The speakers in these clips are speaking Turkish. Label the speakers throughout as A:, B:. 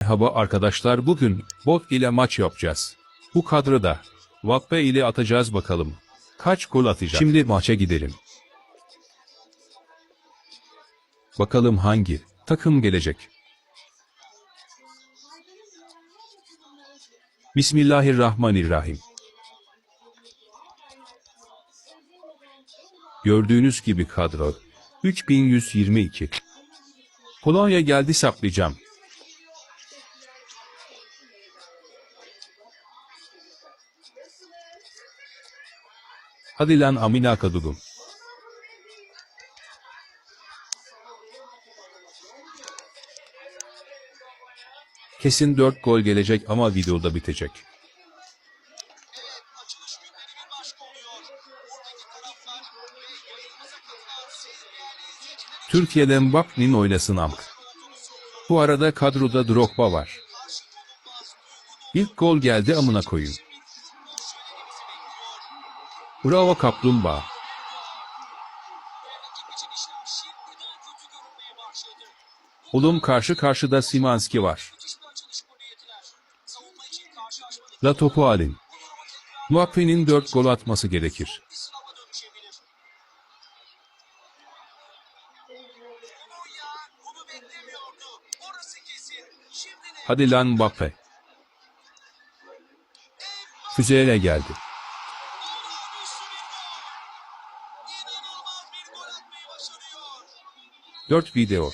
A: Merhaba arkadaşlar bugün bot ile maç yapacağız. Bu kadroda Vakbe ile atacağız bakalım. Kaç gol atacak? Şimdi maça gidelim. Bakalım hangi takım gelecek. Bismillahirrahmanirrahim. Gördüğünüz gibi kadro 3122. Polonya geldi saplayacağım. Hadi lan amina kadudum. Kesin 4 gol gelecek ama videoda bitecek. Türkiye'den Baknin oynasın amk. Bu arada kadroda Drogba var. İlk gol geldi amına
B: bekliyor.
A: Bravo kaplumbağa. Oğlum karşı karşıda Simanski var. La topu
B: tekrar
A: Muaffi'nin 4 gol atması gerekir. Hadi lan Mbappe. Füzeyle geldi.
B: olağanüstü bir gol. İnanılmaz bir gol atmayı başarıyor.
A: 4 video.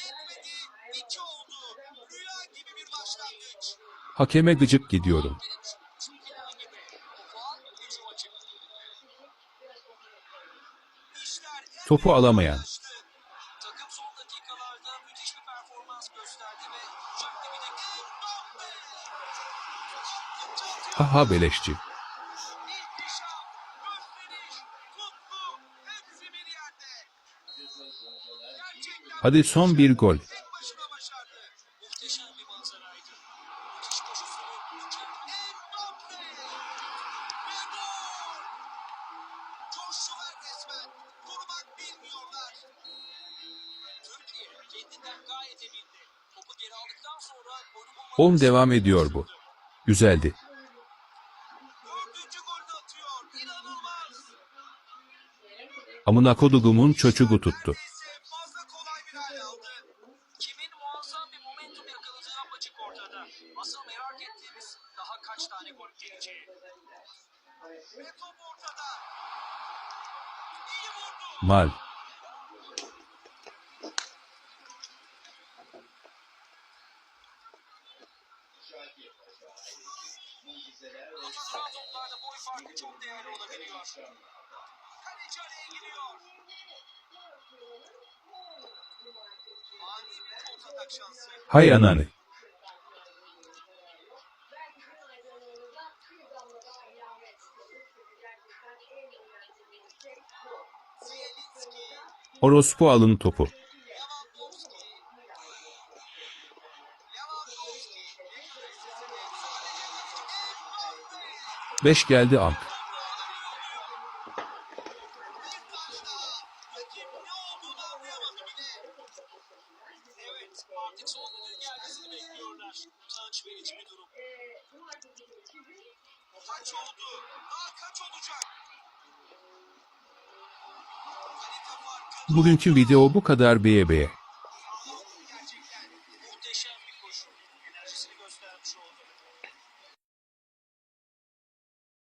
A: Hakeme gıcık gidiyorum. Topu alamayan.
B: karıştı. Takım son dakikalarda müthiş bir performans gösterdi ve çok dibine Mbappe. Attıkça
A: Haha beleşçi.
B: İhtişam, gösteriş, tutku, hepsi bir yerde. Gerçekten
A: Hadi son bir gol.
B: tek başına başardı. Muhteşem bir manzaraydı. Müthiş koşusunu Mbappe. Ve gol. Coştular resmen. Durmak bilmiyorlar. Türkiye kendinden gayet emindi. Topu geri aldıktan sonra golü bulmak
A: 10 devam ediyor bu. Güzeldi. Amına kodugumun çocuğu tuttu.
B: Aldı. Kimin muazzam bir momentum yakaladığı apaçık ortada. Asıl merak ettiğimiz daha kaç tane gol geleceği. Ve top ortada. İyi vurdu.
A: Mal.
B: Uzatılan toplarda boy farkı çok değerli olabiliyor. Kaleci araya giriyor.
A: Hay ananı. Orospu alın topu. 5 geldi amk.
B: Evet, artık gelmesini bekliyorlar. Utanç verici bir durum. Kaç oldu? Daha kaç olacak?
A: Bugünkü video bu kadar
B: gerçekten muhteşem bir koşu. Enerjisini göstermiş oldu.